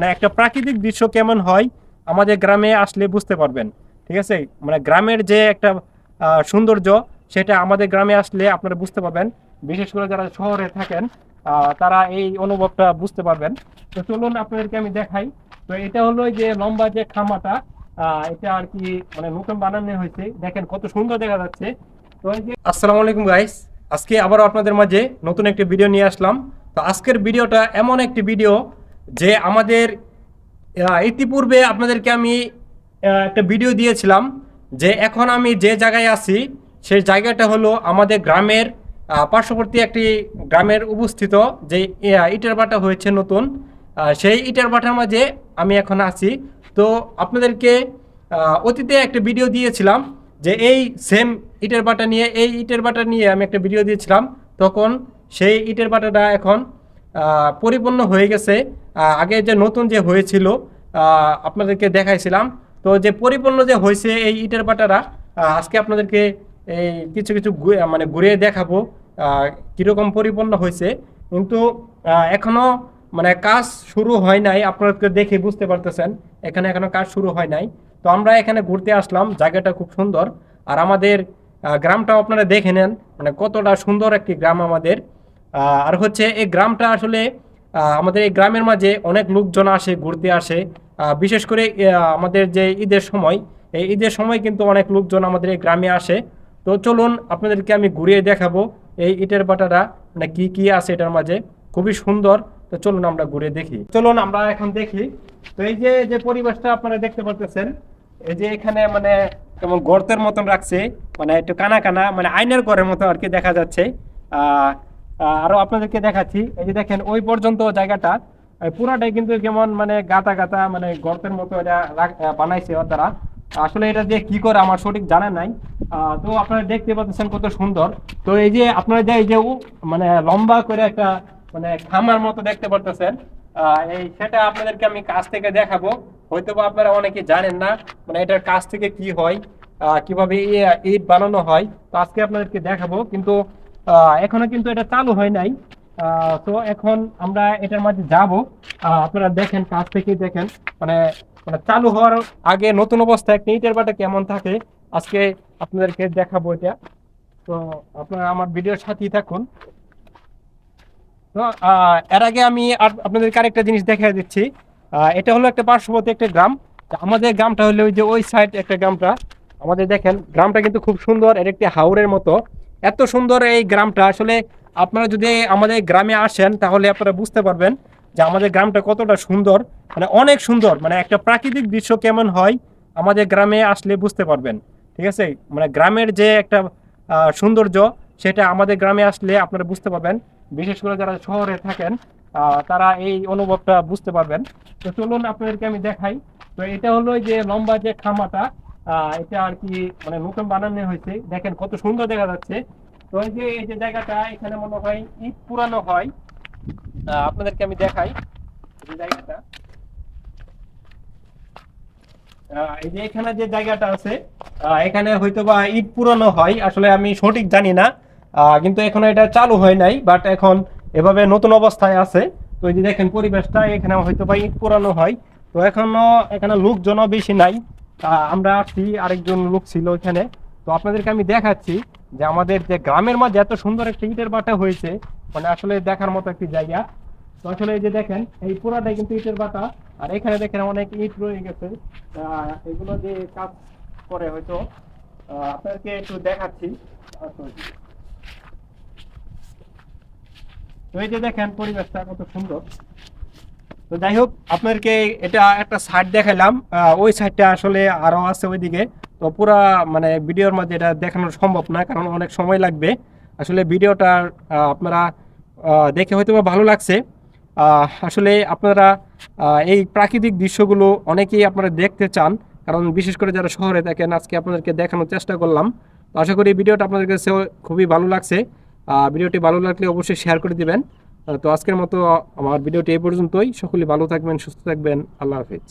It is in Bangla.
মানে একটা প্রাকৃতিক দৃশ্য কেমন হয়, আমাদের গ্রামে আসলে বুঝতে পারবেন, ঠিক আছে? মানে গ্রামের যে একটা সৌন্দর্য, সেটা আমাদের গ্রামে আসলে আপনারা বুঝতে পারবেন। বিশেষ করে যারা শহরে থাকেন তারা এই অনুভবটা বুঝতে পারবেন। তো চলুন আপনাদেরকে আমি দেখাই। তো এটা হলো যে লম্বা যে খামাটা এটা আর কি মানে নতুন বানানো হয়েছে। দেখেন কত সুন্দর দেখা যাচ্ছে। তো আসসালামু আলাইকুম গাইস আজকে আবারও আপনাদের মাঝে নতুন একটি ভিডিও নিয়ে আসলাম। তো আজকের ভিডিওটা এমন একটি ভিডিও যে আমাদের ইতিপূর্বে আপনাদেরকে আমি একটা ভিডিও দিয়েছিলাম যে এখন আমি যে জায়গায় আছি, সেই জায়গাটা হলো আমাদের গ্রামের পার্শ্ববর্তী একটি গ্রামের অবস্থিত যে ইটের বাটা হয়েছে নতুন। সেই ইটের ভাটার মাঝে আমি এখন আছি। তো আপনাদেরকে অতীতে একটা ভিডিও দিয়েছিলাম যে এই সেম ইটের বাটা নিয়ে, এই ইটের বাটা নিয়ে আমি একটা ভিডিও দিয়েছিলাম। তখন সেই ইটের বাটাটা এখন পরিপূর্ণ হয়ে গেছে। আগে যে নতুন যে হয়েছিল আপনাদেরকে দেখাইছিলাম। তো যে পরিপূর্ণ যে হয়েছে এই ইটের বাটারা আজকে আপনাদেরকে এই কিছু কিছু মানে ঘুরে দেখাবো কীরকম পরিপূর্ণ হয়েছে। কিন্তু আহ, এখনও মানে কাজ শুরু হয় নাই আপনাদেরকে দেখে বুঝতে পারতেছেন এখানে এখনও কাজ শুরু হয় নাই। তো আমরা এখানে ঘুরতে আসলাম জায়গাটা খুব সুন্দর। আর আমাদের গ্রামটাও আপনারা দেখে নেন মানে কতটা সুন্দর একটি গ্রাম আমাদের। আর হচ্ছে এই গ্রামটা আসলে আমাদের এই গ্রামের মাঝে অনেক লোকজন আসে, ঘুরতে আসে। বিশেষ করে আমাদের যে ঈদের সময়, এই ঈদের সময় কিন্তু অনেক লোকজন আমাদের এই গ্রামে আসে। তো চলুন আপনাদেরকে আমি ঘুরিয়ে দেখাবো এই ইটের বাটাটা মানে কি কি আছে এটার মাঝে। খুবই সুন্দর। তো চলুন আমরা ঘুরে দেখি। চলুন আমরা এখন দেখি। তো এই যে যে পরিবেশটা আপনারা দেখতে পারতেছেন, এই যে এখানে মানে কেমন গর্তের মতন রাখছে মানে একটু কানা কানা মানে আয়নার ঘরের মতো আর কি দেখা যাচ্ছে। আরও আপনাদেরকে দেখাচ্ছি। এই যে দেখেন, ওই পর্যন্ত জায়গাটা পুরাটাই কিন্তু কেমন মানে গাতা গাতা মানে গর্তের মতো এটা বানাইছে দ্বারা। আসলে এটা দিয়ে কি করে আমার সঠিক জানা নাই। তো আপনারা দেখতে পাচ্ছেন কত সুন্দর। তো এই যে আপনারা যে এই যে মানে লম্বা করে একটা মানে খামার মতো দেখতে পারতেছেন। এই সেটা আপনাদেরকে আমি কাছ থেকে দেখাবো। হয়তো আপনারা অনেকে জানেন না মানে এটার কাছ থেকে কি হয় কীভাবে ইট বানানো হয়। তো আজকে আপনাদেরকে দেখাবো। কিন্তু এখনও কিন্তু এটা চালু হয় নাই। তো এখন আমরা এটার মাঝে যাব। আপনারা দেখেন, কাছ থেকে দেখেন। মানে মানে চালু হওয়ার আগে নতুন অবস্থায় একটা ইটের বাটা কেমন থাকে, আজকে আপনাদেরকে দেখাবো এটা। তো আপনারা আমার ভিডিওর সাথেই থাকুন। তো এর আগে আমি আপনাদেরকে আরেকটা জিনিস দেখা দিচ্ছি। এটা হলো একটা পার্শ্ববর্তী একটা গ্রাম। আমাদের গ্রামটা হলো ওই যে ওই সাইড একটা গ্রামটা। আমাদের দেখেন, গ্রামটা কিন্তু খুব সুন্দর। এর একটি হাওরের মতো। এত সুন্দর এই গ্রামটা। আসলে আপনারা যদি আমাদের গ্রামে আসেন, তাহলে আপনারা বুঝতে পারবেন যে আমাদের গ্রামটা কতটা সুন্দর। মানে অনেক সুন্দর। মানে একটা প্রাকৃতিক দৃশ্য কেমন হয়, আমাদের গ্রামে আসলে বুঝতে পারবেন। ঠিক আছে? মানে গ্রামের যে একটা সৌন্দর্য, সেটা আমাদের গ্রামে আসলে আপনারা বুঝতে পারবেন। বিশেষ করে যারা শহরে থাকেন তারা এই অনুভবটা বুঝতে পারবেন। তো চলুন আপনাদেরকে আমি দেখাই। তো এটা হলো যে লম্বা যে খামাটা এটা আর কি মানে নতুন বানানো হয়েছে। দেখেন কত সুন্দর দেখা যাচ্ছে। তো এই যে এই যে জায়গাটা, এখানে মনে হয় ইট পুরানো হয়। আপনাদেরকে আমি দেখাই জায়গাটা। এই যে এখানে যে জায়গাটা আছে এখানে হয়তো বা ইট পুরানো হয়। আসলে আমি সঠিক জানি না। কিন্তু এখনও এটা চালু হয় নাই বাট এখন এভাবে নতুন অবস্থায় আছে। তো এই যে দেখেন পরিবেশটা, এখানে হয়তো বা ইট পুরানো হয়। তো এখনও, এখানে লোকজনও বেশি নাই। আমরা আসছি আরেকজন লোক ছিল এখানে তো আপনাদেরকে আমি দেখাচ্ছি যে আমাদের যে গ্রামের মাঝে এত সুন্দর একটা ইটের বাটা হয়েছে মানে আসলে দেখার মতো একটি জায়গা। তো আসলে এই যে দেখেন, এই পুরাটাই কিন্তু ইটের বাটা। আর এখানে দেখেন অনেক ইট রয়ে গেছে। এগুলো যে কাজ করে হয়তো আপনাদেরকে একটু দেখাচ্ছি। তো এই যে দেখেন পরিবেশটা কত সুন্দর। তো যাই হোক, আপনাদেরকে এটা একটা সাইড দেখালাম। ওই সাইডটা আসলে আরও আছে ওইদিকে। তো পুরা মানে ভিডিওর মধ্যে এটা দেখানো সম্ভব না, কারণ অনেক সময় লাগবে। আসলে ভিডিওটা আপনারা দেখে হয়তো ভালো লাগছে। আসলে আপনারা এই প্রাকৃতিক দৃশ্যগুলো অনেকেই আপনারা দেখতে চান, কারণ বিশেষ করে যারা শহরে থাকেন, আজকে আপনাদেরকে দেখানোর চেষ্টা করলাম। তো আশা করি ভিডিওটা আপনাদের কাছে খুবই ভালো লাগছে। ভিডিওটি ভালো লাগলে অবশ্যই শেয়ার করে দিবেন। তো আজকের মতো আমার ভিডিওটি এই পর্যন্তই। সকলে ভালো থাকবেন সুস্থ থাকবেন। আল্লাহ হাফিজ।